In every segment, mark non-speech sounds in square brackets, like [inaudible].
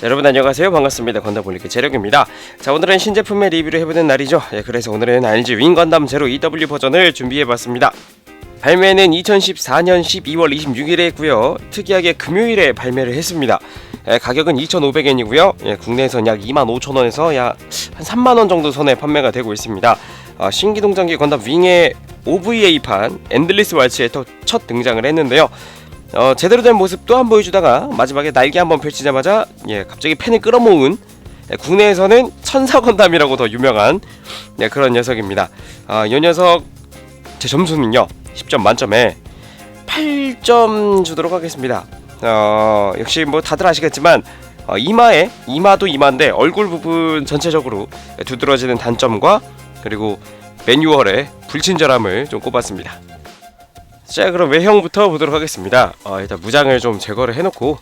자, 여러분 안녕하세요. 반갑습니다. 건담올리기 재력입니다. 자 오늘은 신제품의 리뷰를 해보는 날이죠. 예, 그래서 오늘은 RG 윙 건담 제로 EW 버전을 준비해봤습니다. 발매는 2014년 12월 26일에 했고요. 특이하게 금요일에 발매를 했습니다. 예, 가격은 2,500엔이고요. 예, 국내에선 약 25,000원에서 약 한 3만원 정도 선에 판매가 되고 있습니다. 아, 신기동전기 건담 윙의 OVA판 엔들리스 왈츠에 또첫 등장을 했는데요 어, 제대로 된 모습 또한 보여주다가 마지막에 날개 한번 펼치자마자 예, 갑자기 팬을 끌어모은 예, 국내에서는 천사 건담이라고 더 유명한 예, 그런 녀석입니다. 아, 이 녀석 제 점수는요 10점 만점에 8점 주도록 하겠습니다. 어, 역시 뭐 다들 아시겠지만 어, 이마에 이마도 이마인데 얼굴 부분 전체적으로 두드러지는 단점과 그리고 매뉴얼의 불친절함을 좀 꼽았습니다. 자 그럼 외형부터 보도록 하겠습니다. 어, 일단 무장을 좀 제거를 해놓고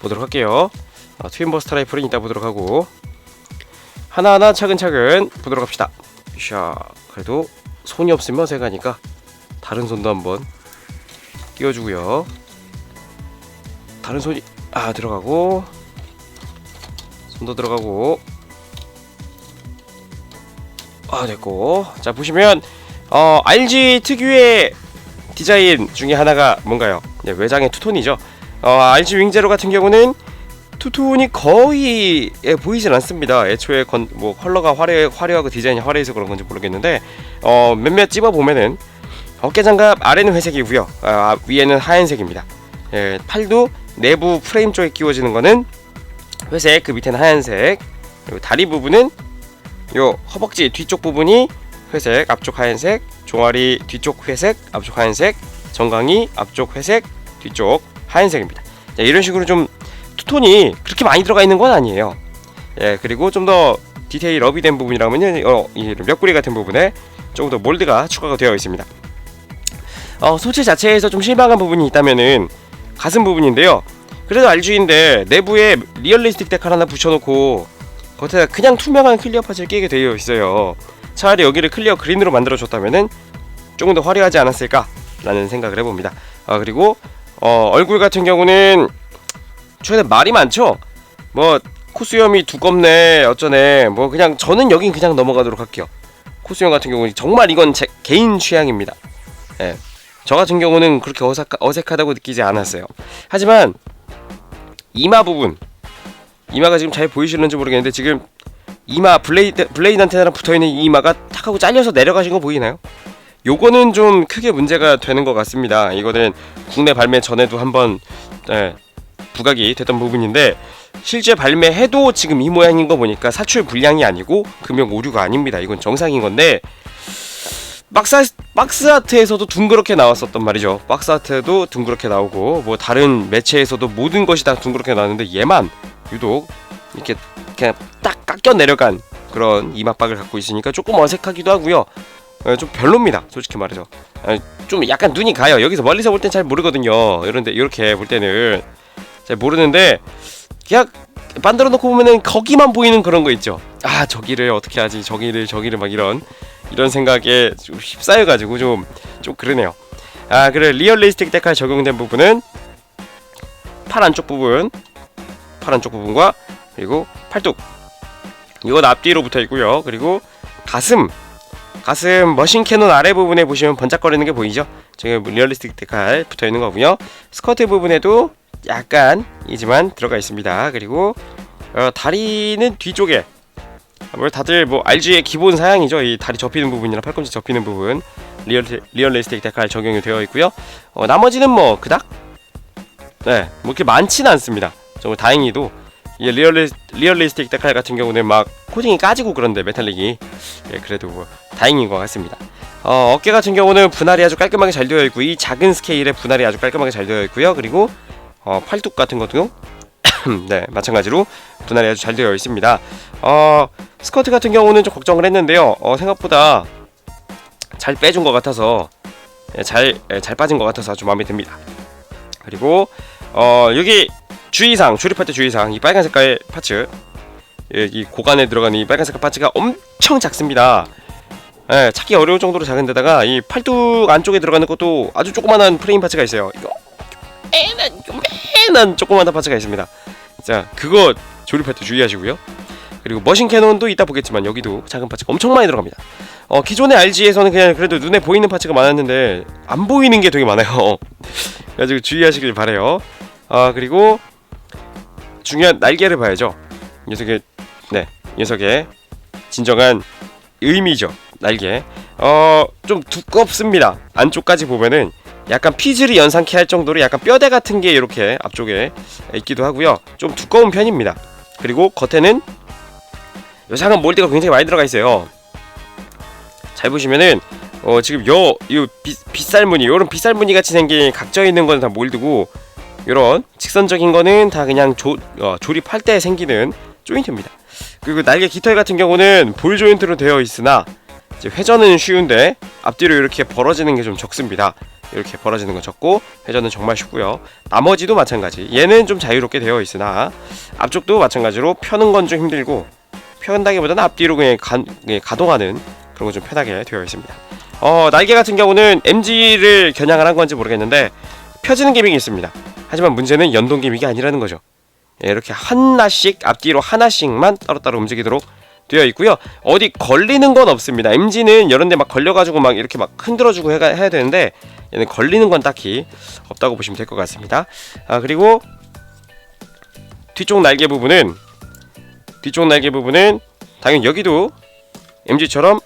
보도록 할게요. 어, 트윈버스 트라이플은 이따 보도록 하고 하나하나 차근차근 보도록 합시다. 샤 그래도 손이 없으면 어색하니까 다른 손도 한번 끼워주고요. 다른 손이 아 들어가고 손도 들어가고. 아 됐고. 자 보시면 어 RG 특유의 디자인 중에 하나가 뭔가요? 네, 외장의 투톤이죠. 어, RG 윙제로 같은 경우는 투톤이 거의 예, 보이진 않습니다. 애초에 건, 뭐 컬러가 화려 화려하고 디자인이 화려해서 그런 건지 모르겠는데 어, 몇몇 찝어 보면은 어깨 장갑 아래는 회색이고요. 아, 위에는 하얀색입니다. 예, 팔도 내부 프레임 쪽에 끼워지는 거는 회색, 그 밑에는 하얀색. 그리고 다리 부분은 요 허벅지 뒤쪽 부분이 회색, 앞쪽 하얀색, 종아리 뒤쪽 회색, 앞쪽 하얀색, 정강이 앞쪽 회색, 뒤쪽 하얀색입니다. 자, 이런 식으로 좀 투톤이 그렇게 많이 들어가 있는 건 아니에요. 예, 그리고 좀 더 디테일 업이 된 부분이라면은 어, 이 몇구리 같은 부분에 조금 더 몰드가 추가가 되어 있습니다. 어, 소재 자체에서 좀 실망한 부분이 있다면은 가슴 부분인데요. 그래도 RG인데 내부에 리얼리스틱 데칼 하나 붙여놓고 겉에 그냥 투명한 클리어 파츠를 끼게 되어 있어요. 차라리 여기를 클리어 그린으로 만들어 줬다면은 조금 더 화려하지 않았을까라는 생각을 해봅니다. 아 그리고 어, 얼굴 같은 경우는 최근에 말이 많죠. 뭐 코수염이 두껍네 어쩌네 뭐 그냥 저는 여긴 그냥 넘어가도록 할게요. 코수염 같은 경우는 정말 이건 제 개인 취향입니다. 예. 저 같은 경우는 그렇게 어색, 어색하다고 느끼지 않았어요. 하지만 이마 부분 이마가 지금 잘 보이시는지 모르겠는데 지금 이마 블레이드 블레이드 안테나랑 붙어 있는 이마가 탁 하고 잘려서 내려가신 거 보이나요? 요거는 좀 크게 문제가 되는 것 같습니다. 이거는 국내 발매 전에도 한번 예, 부각이 됐던 부분인데 실제 발매해도 지금 이 모양인 거 보니까 사출 불량이 아니고 금형 오류가 아닙니다. 이건 정상인 건데 박스 박스 아트에서도 둥그렇게 나왔었단 말이죠. 박스 아트에도 둥그렇게 나오고 뭐 다른 매체에서도 모든 것이 다 둥그렇게 나왔는데 얘만 유독 이렇게 그냥 딱 깎여 내려간 그런 이마박을 갖고 있으니까 조금 어색하기도 하고요. 어, 좀 별로입니다. 솔직히 말해서 어, 좀 약간 눈이 가요. 여기서 멀리서 볼 땐 잘 모르거든요. 이런데 이렇게 볼 때는 잘 모르는데 그냥 만들어 놓고 보면은 거기만 보이는 그런 거 있죠. 아 저기를 어떻게 하지? 저기를 저기를 막 이런 이런 생각에 좀 휩싸여가지고 좀좀 그러네요. 아 그래 리얼리스틱 데칼 적용된 부분은 팔 안쪽 부분, 팔 안쪽 부분과 그리고 팔뚝 이건 앞뒤로 붙어 있고요. 그리고 가슴 가슴 머신 캐논 아래 부분에 보시면 번쩍거리는 게 보이죠? 지금 리얼리스틱 데칼 붙어 있는 거고요. 스커트 부분에도 약간이지만 들어가 있습니다. 그리고 어, 다리는 뒤쪽에 뭐 다들 뭐 RG의 기본 사양이죠. 이 다리 접히는 부분이나 팔꿈치 접히는 부분 리얼 리얼리스틱 데칼 적용이 되어 있고요. 어, 나머지는 뭐 그닥 네, 뭐 이렇게 많지는 않습니다. 정말 다행히도 이 리얼리, 리얼리스틱 데칼 같은 경우는 막 코팅이 까지고 그런데 메탈릭이 예, 그래도 뭐 다행인 것 같습니다. 어, 어깨 같은 경우는 분할이 아주 깔끔하게 잘 되어 있고 이 작은 스케일의 분할이 아주 깔끔하게 잘 되어 있고요. 그리고 어, 팔뚝 같은 것도 [clears throat] 네 마찬가지로 분할이 아주 잘 되어 있습니다. 어, 스커트 같은 경우는 좀 걱정을 했는데요. 어, 생각보다 잘 빼준 것 같아서 예, 잘, 예, 잘 빠진 것 같아서 아주 마음에 듭니다. 그리고 어, 여기 주의사항 조립할 때 주의사항 이 빨간 색깔 파츠 예, 이 고관에 들어가는 이 빨간 색깔 파츠가 엄청 작습니다. 예, 찾기 어려울 정도로 작은 데다가 이 팔뚝 안쪽에 들어가는 것도 아주 조그만한 프레임 파츠가 있어요. 이거 애는 요맨한 조그만한 파츠가 있습니다. 자 그거 조립할 때 주의하시고요. 그리고 머신 캐논도 이따 보겠지만 여기도 작은 파츠가 엄청 많이 들어갑니다. 어 기존의 RG에서는 그냥 그래도 눈에 보이는 파츠가 많았는데 안 보이는 게 되게 많아요. [laughs] 그래가지고 주의하시길 바래요. 아 그리고 중요한 날개를 봐야죠. 이 녀석의 네이 녀석의 진정한 의미죠. 날개. 어 좀 두껍습니다. 안쪽까지 보면은 약간 피즐이 연상케 할 정도로 약간 뼈대 같은 게 이렇게 앞쪽에 있기도 하고요. 좀 두꺼운 편입니다. 그리고 겉에는 요상한 몰드가 굉장히 많이 들어가 있어요. 잘 보시면은 어 지금 요, 요 비, 빗살무늬 요런 빗살무늬 같이 생긴 각져 있는 거는 다 몰드고 요런 직선적인 거는 다 그냥 조, 어, 조립할 때 생기는 조인트입니다. 그리고 날개 깃털 같은 경우는 볼 조인트로 되어 있으나 회전은 쉬운데 앞뒤로 이렇게 벌어지는 게 좀 적습니다. 이렇게 벌어지는 건 적고 회전은 정말 쉽고요. 나머지도 마찬가지. 얘는 좀 자유롭게 되어 있으나 앞쪽도 마찬가지로 펴는 건 좀 힘들고 편다기보다는 앞뒤로 그냥 가, 그냥 가동하는 그런 거 좀 편하게 되어 있습니다. 어 날개 같은 경우는 MG를 겨냥을 한 건지 모르겠는데 펴지는 기믹이 있습니다. 하지만 문제는 연동 기믹이 아니라는 거죠. 예, 이렇게 하나씩 앞뒤로 하나씩만 따로따로 움직이도록 되어 있고요. 어디 걸리는 건 없습니다. MG는 이런 데 막 걸려가지고 막 이렇게 막 흔들어주고 해가, 해야 되는데 얘는 걸리는 건 딱히 없다고 보시면 될 것 같습니다. 아 그리고 뒤쪽 날개 부분은 뒤쪽 날개 부분은 당연히 여기도 MG처럼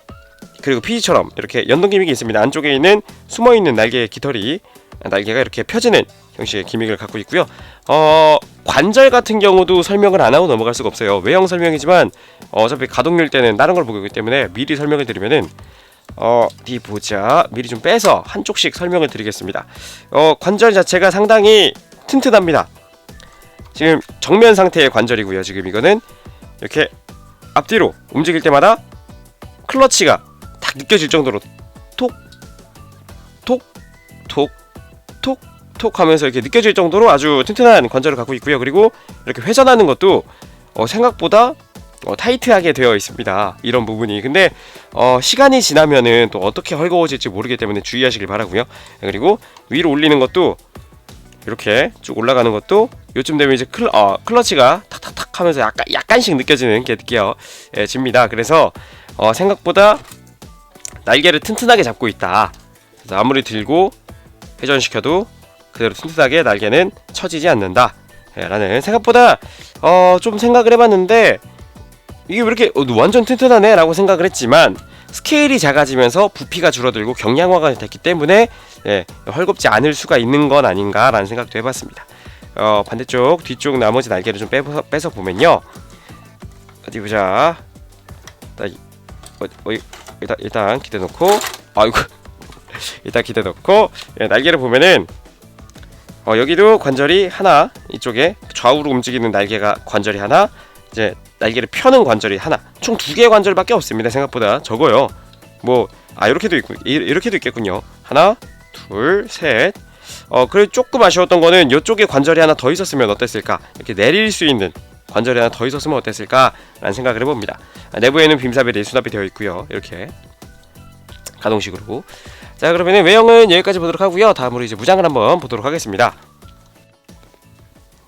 그리고 PG처럼 이렇게 연동 기믹이 있습니다. 안쪽에 있는 숨어 있는 날개 의 깃털이 날개가 이렇게 펴지는 형식의 기믹을 갖고 있고요. 어 관절 같은 경우도 설명을 안 하고 넘어갈 수가 없어요. 외형 설명이지만 어차피 가동률 때는 다른 걸 보기 때문에 미리 설명을 드리면은 어디 보자 미리 좀 빼서 한쪽씩 설명을 드리겠습니다. 어 관절 자체가 상당히 튼튼합니다. 지금 정면 상태의 관절이고요. 지금 이거는 이렇게 앞뒤로 움직일 때마다 클러치가 딱 느껴질 정도로 톡 톡 톡 톡 톡 하면서 이렇게 느껴질 정도로 아주 튼튼한 관절을 갖고 있고요. 그리고 이렇게 회전하는 것도 어, 생각보다 어, 타이트하게 되어 있습니다. 이런 부분이. 근데 어, 시간이 지나면은 또 어떻게 헐거워질지 모르기 때문에 주의하시길 바라고요. 그리고 위로 올리는 것도 이렇게 쭉 올라가는 것도 요쯤 되면 이제 클, 어, 클러치가 탁탁탁 하면서 약간 약간씩 느껴지는 게 느껴집니다. 그래서 어, 생각보다 날개를 튼튼하게 잡고 있다. 그래서 아무리 들고 회전시켜도 그대로 튼튼하게 날개는 처지지 않는다. 예, 라는 생각보다 어, 좀 생각을 해봤는데 이게 왜 이렇게 어, 완전 튼튼하네? 라고 생각을 했지만 스케일이 작아지면서 부피가 줄어들고 경량화가 됐기 때문에 예, 헐겁지 않을 수가 있는 건 아닌가라는 생각도 해봤습니다. 어, 반대쪽 뒤쪽 나머지 날개를 좀 빼서, 빼서 보면요. 어디 보자. 일단, 어, 어, 일단, 일단 기대 놓고 아이고. [laughs] 일단 기대 놓고 예, 날개를 보면은 어, 여기도 관절이 하나 이쪽에 좌우로 움직이는 날개가 관절이 하나 이제 날개를 펴는 관절이 하나. 총 두 개의 관절밖에 없습니다 생각보다. 적어요. 뭐 아 이렇게도 있고 이- 이렇게도 있겠군요. 하나 둘셋. 어 그래 조금 아쉬웠던 거는 이쪽에 관절이 하나 더 있었으면 어땠을까? 이렇게 내릴 수 있는 관절이 하나 더 있었으면 어땠을까 라는 생각을 해봅니다. 아, 내부에는 빔사벨이 수납이 되어 있고요. 이렇게 가동식으로 자 그러면 외형은 여기까지 보도록 하고요. 다음으로 이제 무장을 한번 보도록 하겠습니다.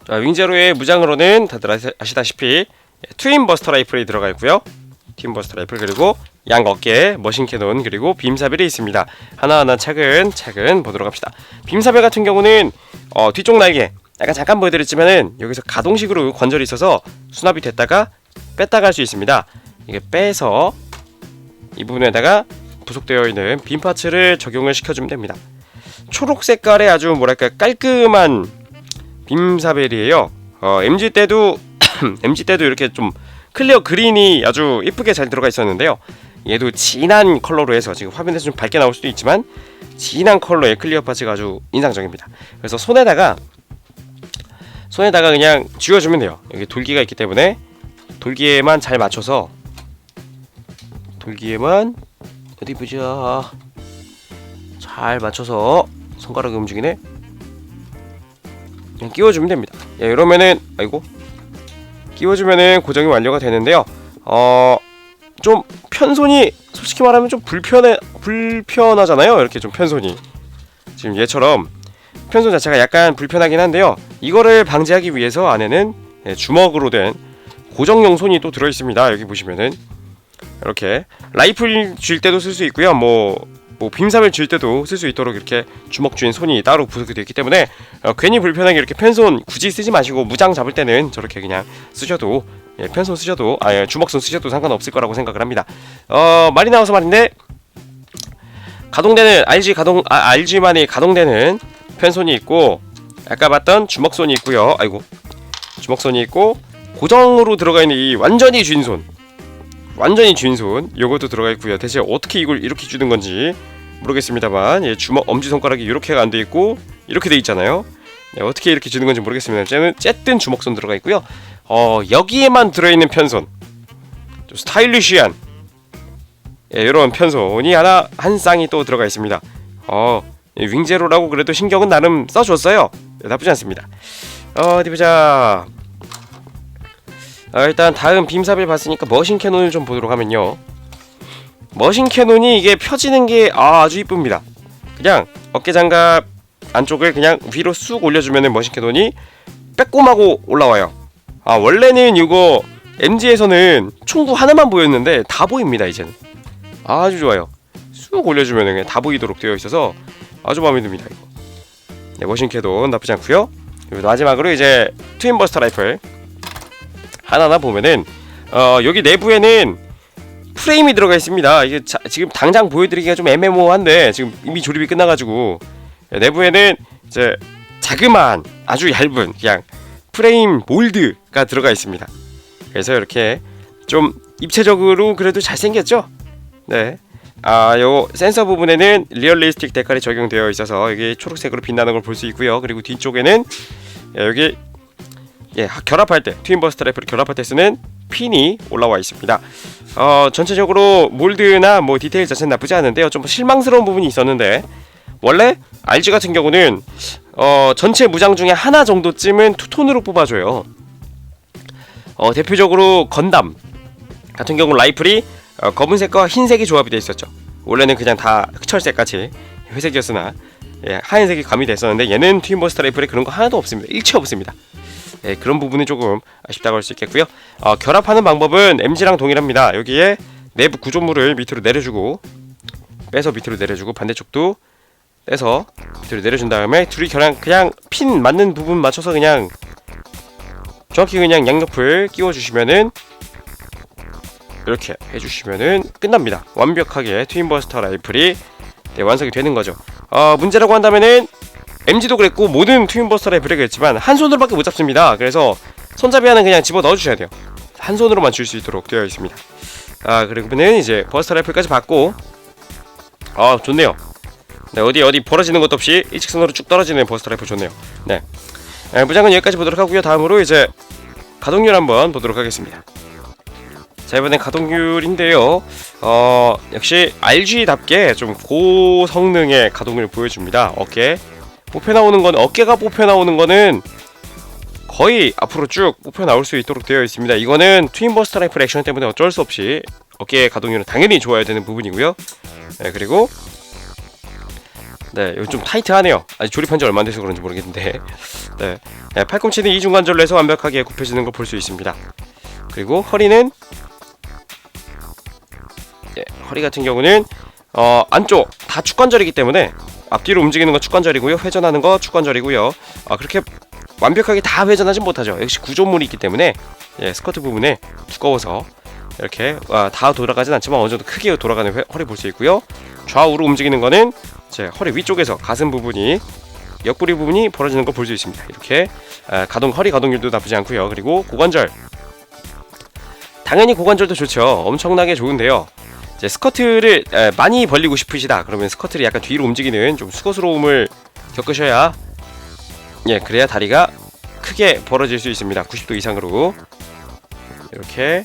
자 윙제로의 무장으로는 다들 아시- 아시다시피 예, 트윈 버스터 라이플이 들어가 있고요. 트윈 버스터 라이플 그리고 양 어깨에 머신 캐논 그리고 빔사벨이 있습니다. 하나하나 차근차근 보도록 합시다. 빔사벨 같은 경우는 어, 뒤쪽 날개 약간 잠깐 보여드렸지만은 여기서 가동식으로 관절이 있어서 수납이 됐다가 뺐다가 할수 있습니다. 이게 빼서 이 부분에다가 부속되어 있는 빔 파츠를 적용을 시켜주면 됩니다. 초록 색깔의 아주 뭐랄까 깔끔한 빔 사벨이에요. 어, MG 때도 [clears throat] MG 때도 이렇게 좀 클리어 그린이 아주 이쁘게 잘 들어가 있었는데요. 얘도 진한 컬러로 해서 지금 화면에서 좀 밝게 나올 수도 있지만 진한 컬러의 클리어 파츠가 아주 인상적입니다. 그래서 손에다가 손에다가 그냥 쥐어주면 돼요. 여기 돌기가 있기 때문에 돌기에만 잘 맞춰서 돌기에만 어디 보자 잘 맞춰서 손가락이 움직이네. 그냥 끼워주면 됩니다. 예, 이러면은 아이고. 끼워주면은 고정이 완료가 되는데요. 어 좀 편손이 솔직히 말하면 좀 불편해 불편하잖아요. 이렇게 좀 편손이. 지금 얘처럼 편손 자체가 약간 불편하긴 한데요. 이거를 방지하기 위해서 안에는 예, 주먹으로 된 고정용 손이 또 들어 있습니다. 여기 보시면은 이렇게 라이플 쥘 때도 쓸 수 있고요. 뭐, 뭐 빔삼을 쥘 때도 쓸 수 있도록 이렇게 주먹 쥔 손이 따로 구석이 되어 있기 때문에 어, 괜히 불편하게 이렇게 편손 굳이 쓰지 마시고 무장 잡을 때는 저렇게 그냥 쓰셔도 예, 편손 쓰셔도 아 예, 주먹손 쓰셔도 상관없을 거라고 생각을 합니다. 어 말이 나와서 말인데 가동되는 RG 가동 아, RG만이 가동되는 편손이 있고 아까 봤던 주먹손이 있고요. 아이고 주먹손이 있고 고정으로 들어가 있는 이 완전히 쥔 손, 완전히 쥔 손, 요것도 들어가 있고요. 대체 어떻게 이걸 이렇게 주는 건지 모르겠습니다만, 예, 주먹 엄지 손가락이 이렇게가 안 돼 있고 이렇게 돼 있잖아요. 예, 어떻게 이렇게 주는 건지 모르겠습니다. 쨌든 주먹손 들어가 있고요. 어 여기에만 들어있는 편손, 좀 스타일리시한 예, 이런 편손이 하나 한 쌍이 또 들어가 있습니다. 어 예, 윙제로라고 그래도 신경은 나름 써줬어요. 예, 나쁘지 않습니다. 어, 어디 보자. 아, 일단 다음 빔삽을 봤으니까 머신 캐논을 좀 보도록 하면요. 머신 캐논이 이게 펴지는 게 아, 아주 이쁩니다. 그냥 어깨 장갑 안쪽을 그냥 위로 쑥 올려주면은 머신 캐논이 빼꼼하고 올라와요. 아 원래는 이거 MG에서는 총구 하나만 보였는데 다 보입니다 이제는. 아주 좋아요. 쑥 올려주면은 그냥 다 보이도록 되어 있어서 아주 마음에 듭니다 이거. 네, 머신 캐논 나쁘지 않고요. 그리고 마지막으로 이제 트윈 버스터 라이플 하나하나 보면은 어 여기 내부에는 프레임이 들어가 있습니다. 이게 자, 지금 당장 보여드리기가 좀 애매모호한데 지금 이미 조립이 끝나가지고 예, 내부에는 이제 자그마한 아주 얇은 그냥 프레임 몰드가 들어가 있습니다. 그래서 이렇게 좀 입체적으로 그래도 잘생겼죠? 네. 아, 요 센서 부분에는 리얼리스틱 데칼이 적용되어 있어서 여기 초록색으로 빛나는 걸 볼 수 있고요. 그리고 뒤쪽에는 예, 여기 예, 결합할 때 트윈 버스터 래프를 결합할 때 쓰는 핀이 올라와 있습니다. 어, 전체적으로 몰드나 뭐 디테일 자체는 나쁘지 않은데요. 좀 실망스러운 부분이 있었는데 원래 RG 같은 경우는 어, 전체 무장 중에 하나 정도쯤은 투톤으로 뽑아줘요. 어, 대표적으로 건담 같은 경우 라이플이 어, 검은색과 흰색이 조합이 돼 있었죠. 원래는 그냥 다 흑철색 같이 회색이었으나 예, 하얀색이 가미돼 있었는데 얘는 트윈 버스터 라이플에 그런 거 하나도 없습니다. 일체 없습니다. 예, 그런 부분이 조금 아쉽다고 할 수 있겠고요. 어, 결합하는 방법은 MG랑 동일합니다. 여기에 내부 구조물을 밑으로 내려주고 빼서 밑으로 내려주고 반대쪽도 떼서 밑으로 내려준 다음에 둘이 그냥 그냥 핀 맞는 부분 맞춰서 그냥 정확히 그냥 양옆을 끼워 주시면은 이렇게 해주시면은 끝납니다. 완벽하게 트윈버스터 라이플이 네, 완성이 되는 거죠. 어, 문제라고 한다면은 MG도 그랬고 모든 트윈버스터 라이플이 그랬지만 한 손으로밖에 못 잡습니다. 그래서 손잡이 하는 그냥 집어 넣어 주셔야 돼요. 한 손으로만 줄 수 있도록 되어 있습니다. 아 그리고는 이제 버스터 라이플까지 받고 아 좋네요. 네 어디 어디 벌어지는 것도 없이 일직선으로 쭉 떨어지는 버스터 라이플 좋네요. 네 아, 무장은 여기까지 보도록 하고요. 다음으로 이제 가동률 한번 보도록 하겠습니다. 자 이번엔 가동률인데요. 어 역시 RG답게 좀 고성능의 가동률 보여줍니다. 어깨 뽑혀 나오는 건 어깨가 뽑혀 나오는 거는 거의 앞으로 쭉 뽑혀 나올 수 있도록 되어 있습니다. 이거는 트윈 버스터 라이플 액션 때문에 어쩔 수 없이 어깨의 가동률은 당연히 좋아야 되는 부분이고요. 네 그리고 네, 이거 좀 타이트하네요. 아직 조립한 지 얼마 안 돼서 그런지 모르겠는데. [laughs] 네, 네 팔꿈치는 이중관절로 해서 완벽하게 굽혀지는 걸 볼 수 있습니다. 그리고 허리는 예, 허리 같은 경우는 어, 안쪽 다 축관절이기 때문에 앞뒤로 움직이는 거 축관절이고요. 회전하는 거 축관절이고요. 아, 그렇게 완벽하게 다 회전하진 못하죠. 역시 구조물이 있기 때문에 예, 스커트 부분에 두꺼워서 이렇게 아, 다 돌아가진 않지만 어느 정도 크게 돌아가는 회, 허리 볼 수 있고요. 좌우로 움직이는 거는 제 허리 위쪽에서 가슴 부분이 옆구리 부분이 벌어지는 거 볼 수 있습니다. 이렇게 아, 가동 허리 가동률도 나쁘지 않고요. 그리고 고관절 당연히 고관절도 좋죠. 엄청나게 좋은데요. 이제 스커트를 에, 많이 벌리고 싶으시다. 그러면 스커트를 약간 뒤로 움직이는 좀 수고스러움을 겪으셔야 예 그래야 다리가 크게 벌어질 수 있습니다. 90도 이상으로 이렇게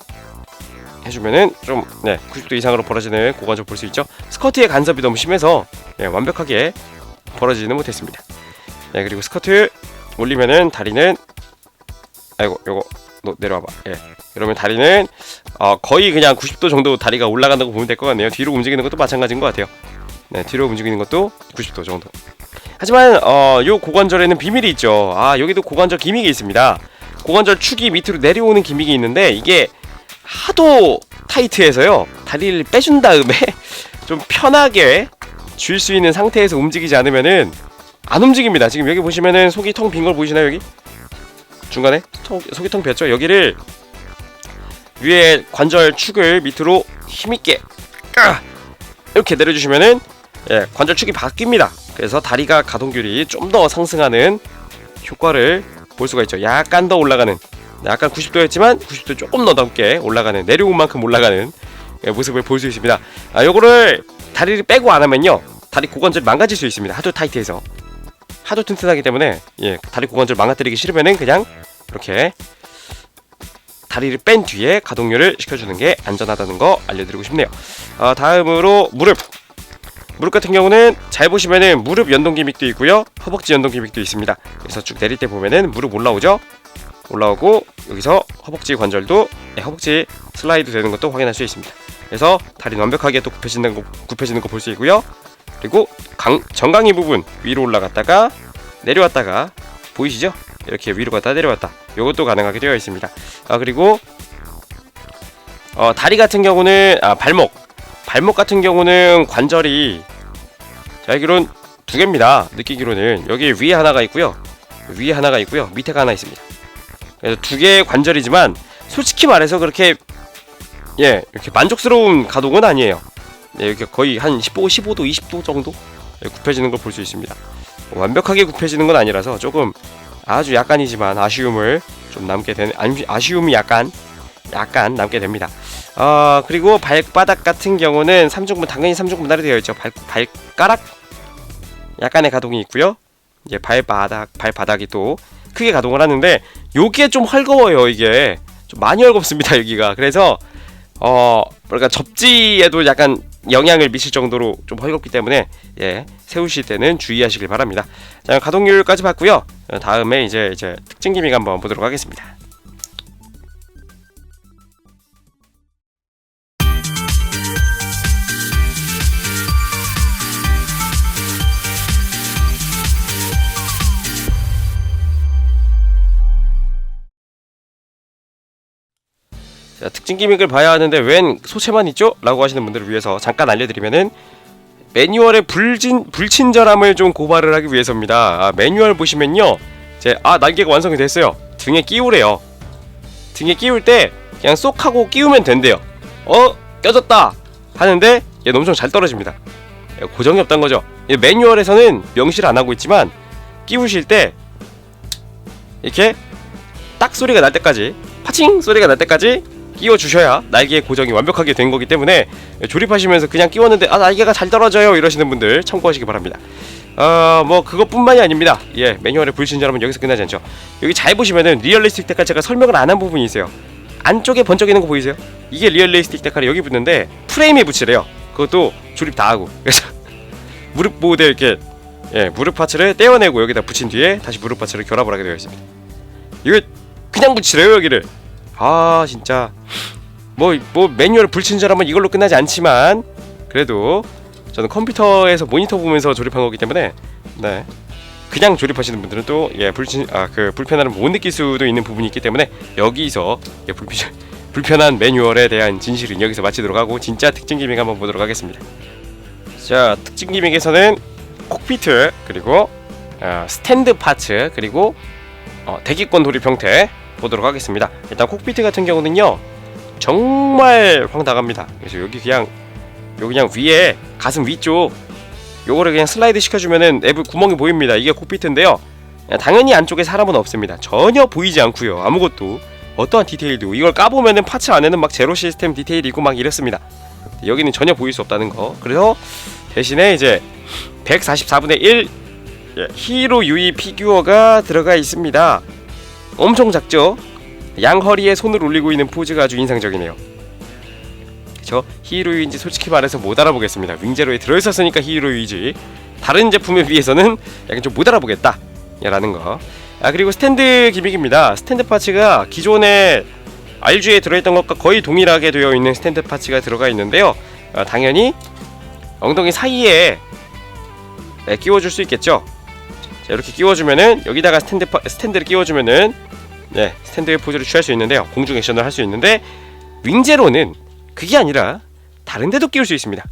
해주면은 좀 네 90도 이상으로 벌어지는 고관절 볼 수 있죠. 스커트의 간섭이 너무 심해서 예, 완벽하게 벌어지지는 못했습니다. 네 그리고 스커트 올리면은 다리는 아이고 요거 너, 내려와봐. 예. 그러면 다리는 어, 거의 그냥 90도 정도 다리가 올라간다고 보면 될 것 같네요. 뒤로 움직이는 것도 마찬가지인 것 같아요. 네, 뒤로 움직이는 것도 90도 정도. 하지만 어, 요 고관절에는 비밀이 있죠. 아 여기도 고관절 기믹이 있습니다. 고관절 축이 밑으로 내려오는 기믹이 있는데 이게 하도 타이트해서요 다리를 빼준 다음에 [laughs] 좀 편하게 줄 수 있는 상태에서 움직이지 않으면은 안 움직입니다. 지금 여기 보시면은 속이 텅 빈 걸 보이시나요 여기? 중간에 통, 텅 비었죠? 여기를 위에 관절 축을 밑으로 힘있게 까! 이렇게 내려주시면은 예, 관절 축이 바뀝니다. 그래서 다리가 가동률이 좀 더 상승하는 효과를 볼 수가 있죠. 약간 더 올라가는, 약간 90도였지만 90도 조금 더 넘게 올라가는, 내려온 만큼 올라가는 예, 모습을 볼 수 있습니다. 아, 요거를 다리를 빼고 안 하면요, 다리 고관절 망가질 수 있습니다. 하도 타이트해서. 하도 튼튼하기 때문에 예, 다리 고관절 망가뜨리기 싫으면은 그냥 이렇게 다리를 뺀 뒤에 가동률을 시켜주는 게 안전하다는 거 알려드리고 싶네요. 어, 다음으로 무릎. 무릎 같은 경우는 잘 보시면은 무릎 연동 기믹도 있고요, 허벅지 연동 기믹도 있습니다. 그래서 쭉 내릴 때 보면은 무릎 올라오죠. 올라오고 여기서 허벅지 관절도 네, 허벅지 슬라이드 되는 것도 확인할 수 있습니다. 그래서 다리는 완벽하게 또 굽혀지는 거 굽혀지는 거 볼 수 있고요. 그리고 강, 정강이 부분 위로 올라갔다가 내려왔다가 보이시죠? 이렇게 위로 갔다 내려왔다. 이것도 가능하게 되어 있습니다. 아 그리고 어, 다리 같은 경우는 아 발목 발목 같은 경우는 관절이 자 알기로는 두 개입니다. 느끼기로는 여기 위에 하나가 있고요. 위에 하나가 있고요. 밑에가 하나 있습니다. 그래서 두 개의 관절이지만 솔직히 말해서 그렇게 예 이렇게 만족스러운 가동은 아니에요. 예, 이렇게 거의 한 15, 15도, 20도 정도 예, 굽혀지는 걸 볼 수 있습니다. 완벽하게 굽혀지는 건 아니라서 조금 아주 약간이지만 아쉬움을 좀 남게 되는 아쉬움이 약간 약간 남게 됩니다. 어 그리고 발바닥 같은 경우는 3중분 당연히 3중 분할이 되어 있죠. 발 발가락 약간의 가동이 있고요. 이제 발바닥 발바닥이 또 크게 가동을 하는데 요게 좀 헐거워요. 이게 좀 많이 헐겁습니다. 여기가 그래서 어 그러니까 접지에도 약간 영향을 미칠 정도로 좀 헐겁기 때문에 예 세우실 때는 주의하시길 바랍니다. 자 가동률까지 봤고요. 어, 다음에 이제 이제 특징 기믹 한번 보도록 하겠습니다. 자, 특징 기믹을 봐야 하는데 웬 소체만 있죠? 라고 하시는 분들을 위해서 잠깐 알려드리면은 매뉴얼의 불진 불친절함을 좀 고발을 하기 위해서입니다. 아, 매뉴얼 보시면요, 이제 아 날개가 완성이 됐어요. 등에 끼우래요. 등에 끼울 때 그냥 쏙 하고 끼우면 된대요. 어 껴졌다 하는데 얘 엄청 잘 떨어집니다. 예, 고정이 없단 거죠. 이 매뉴얼에서는 명시를 안 하고 있지만 끼우실 때 이렇게 딱 소리가 날 때까지 파칭 소리가 날 때까지 끼워 주셔야 날개의 고정이 완벽하게 된 거기 때문에 조립하시면서 그냥 끼웠는데 아 날개가 잘 떨어져요 이러시는 분들 참고하시기 바랍니다. 어뭐 그것뿐만이 아닙니다. 예 매뉴얼의 불친절함은 여기서 끝나지 않죠. 여기 잘 보시면은 리얼리스틱 데칼 제가 설명을 안 한 부분이 있어요. 안쪽에 번쩍이는 거 보이세요? 이게 리얼리스틱 데칼이 여기 붙는데 프레임에 붙이래요. 그것도 조립 다 하고 그래서 [laughs] 무릎 보호대 이렇게 예 무릎 파츠를 떼어내고 여기다 붙인 뒤에 다시 무릎 파츠를 결합을 하게 되어 있습니다. 이거 그냥 붙이래요 여기를. 아 진짜. 뭐뭐 매뉴얼 불친절하면 이걸로 끝나지 않지만 그래도 저는 컴퓨터에서 모니터 보면서 조립한 거기 때문에 네. 그냥 조립하시는 분들은 또 예 불친 아 그 불편함을 못 느낄 수도 있는 부분이 있기 때문에 여기서 예, 불편 [laughs] 불편한 매뉴얼에 대한 진실은 여기서 마치도록 하고 진짜 특징 기믹 한번 보도록 하겠습니다. 자 특징 기믹에서는 콕피트 그리고 어, 스탠드 파츠 그리고 어, 대기권 돌입 형태 보도록 하겠습니다. 일단 콕피트 같은 경우는요 정말 황당합니다. 그래서 여기 그냥 요 그냥 위에 가슴 위쪽 요거를 그냥 슬라이드 시켜주면은 내부 구멍이 보입니다. 이게 콕피트인데요. 당연히 안쪽에 사람은 없습니다. 전혀 보이지 않고요. 아무것도 어떠한 디테일도 이걸 까보면은 파츠 안에는 막 제로 시스템 디테일이 있고 막 이렇습니다. 여기는 전혀 보일 수 없다는 거. 그래서 대신에 이제 144분의 1 예, 히로 유이 피규어가 들어가 있습니다. 엄청 작죠? 양 허리에 손을 올리고 있는 포즈가 아주 인상적이네요. 그쵸? 히로유인지 솔직히 말해서 못 알아보겠습니다. 윙제로에 들어있었으니까 히로유이지. 다른 제품에 비해서는 약간 좀 못 알아보겠다. 라는 거. 아 그리고 스탠드 기믹입니다. 스탠드 파츠가 기존에 RG에 들어있던 것과 거의 동일하게 되어 있는 스탠드 파츠가 들어가 있는데요. 아, 당연히 엉덩이 사이에 네, 끼워줄 수 있겠죠. 자, 이렇게 끼워주면은 여기다가 스탠드 파, 스탠드를 끼워주면은 예, 스탠드의 포즈를 취할 수 있는데요. 공중 액션을 할 수 있는데 윙제로는 그게 아니라 다른 데도 끼울 수 있습니다.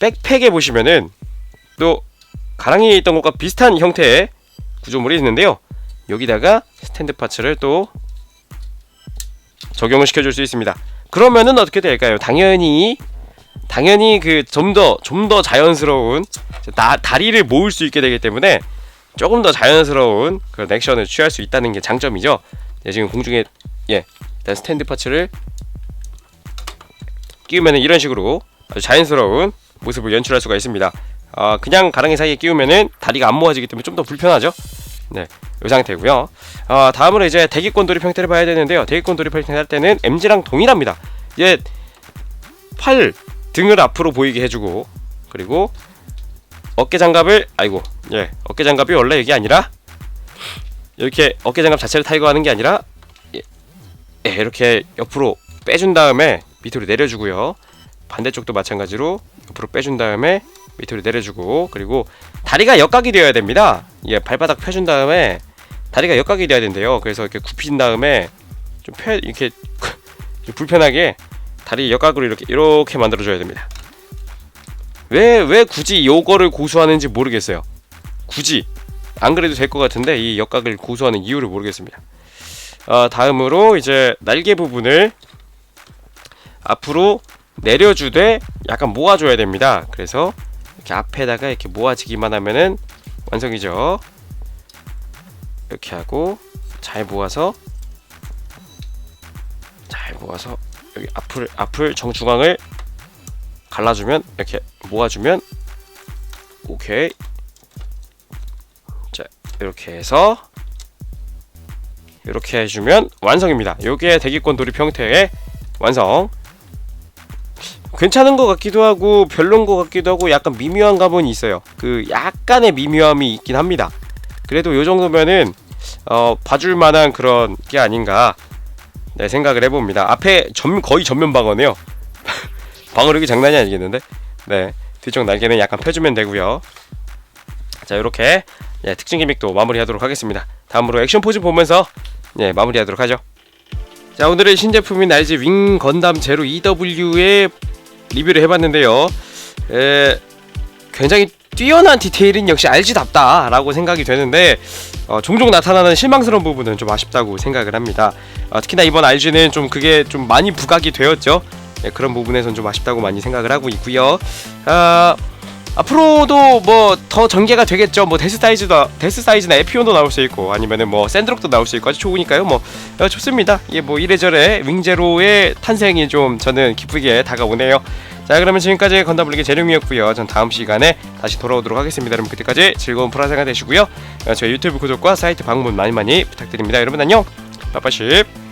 백팩에 보시면은 또 가랑이에 있던 것과 비슷한 형태의 구조물이 있는데요. 여기다가 스탠드 파츠를 또 적용을 시켜줄 수 있습니다. 그러면은 어떻게 될까요? 당연히 당연히 그 좀 더 좀더 자연스러운 나, 다리를 모을 수 있게 되기 때문에 조금 더 자연스러운 그런 액션을 취할 수 있다는 게 장점이죠. 네, 지금 공중에 예 일단 스탠드 파츠를 끼우면은 이런 식으로 아주 자연스러운 모습을 연출할 수가 있습니다. 아 그냥 가랑이 사이에 끼우면은 다리가 안 모아지기 때문에 좀 더 불편하죠. 네, 이 상태고요. 아 다음으로 이제 대기권 돌입 형태를 봐야 되는데요. 대기권 돌입 형태 할 때는 MG랑 동일합니다. 이제 팔 등을 앞으로 보이게 해주고 그리고 어깨 장갑을 아이고 예 어깨 장갑이 원래 이게 아니라 이렇게 어깨 장갑 자체를 타이거 하는 게 아니라 예, 예, 이렇게 옆으로 빼준 다음에 밑으로 내려주고요. 반대쪽도 마찬가지로 옆으로 빼준 다음에 밑으로 내려주고 그리고 다리가 역각이 되어야 됩니다. 예 발바닥 펴준 다음에 다리가 역각이 돼야 된대요. 그래서 이렇게 굽힌 다음에 좀 펴 이렇게 [laughs] 좀 불편하게 다리 역각으로 이렇게 이렇게 만들어 줘야 됩니다. 왜, 왜 굳이 요거를 고수하는지 모르겠어요. 굳이. 안 그래도 될 것 같은데, 이 역각을 고수하는 이유를 모르겠습니다. 어, 다음으로 이제 날개 부분을 앞으로 내려주되 약간 모아줘야 됩니다. 그래서 이렇게 앞에다가 이렇게 모아지기만 하면은 완성이죠. 이렇게 하고 잘 모아서 잘 모아서 여기 앞을 앞을 정중앙을 갈라주면 이렇게 모아주면 오케이 자 이렇게 해서 이렇게 해주면 완성입니다. 요게 대기권 돌입 형태의 완성. 괜찮은 것 같기도 하고 별론 것 같기도 하고 약간 미묘한 감은 있어요. 그 약간의 미묘함이 있긴 합니다. 그래도 요 정도면은 어 봐줄 만한 그런 게 아닌가 네 생각을 해봅니다. 앞에 전 거의 전면 방어네요. [laughs] 방어력이 장난이 아니겠는데? 네 뒤쪽 날개는 약간 펴주면 되고요. 자 이렇게 예, 특징 기믹도 마무리하도록 하겠습니다. 다음으로 액션 포즈 보면서 예, 마무리하도록 하죠. 자 오늘의 신제품인 LG 윙 건담 제로 EW의 리뷰를 해봤는데요. 에, 굉장히 뛰어난 디테일은 역시 RG답다 라고 생각이 되는데 어, 종종 나타나는 실망스러운 부분은 좀 아쉽다고 생각을 합니다. 어, 특히나 이번 RG는 좀 그게 좀 많이 부각이 되었죠. 예, 그런 부분에선 좀 아쉽다고 많이 생각을 하고 있고요. 아, 앞으로도 뭐 더 전개가 되겠죠. 뭐 데스 사이즈도 데스 사이즈나 에피온도 나올 수 있고 아니면은 뭐 샌드록도 나올 수 있고 아주 좋으니까요. 뭐 어, 좋습니다. 이게 뭐 이래저래 윙제로의 탄생이 좀 저는 기쁘게 다가오네요. 자 그러면 지금까지 건담블리기 재룡이었고요. 전 다음 시간에 다시 돌아오도록 하겠습니다. 여러분 그때까지 즐거운 프라 생활 되시고요. 어, 저희 유튜브 구독과 사이트 방문 많이 많이 부탁드립니다. 여러분 안녕. 빠빠십.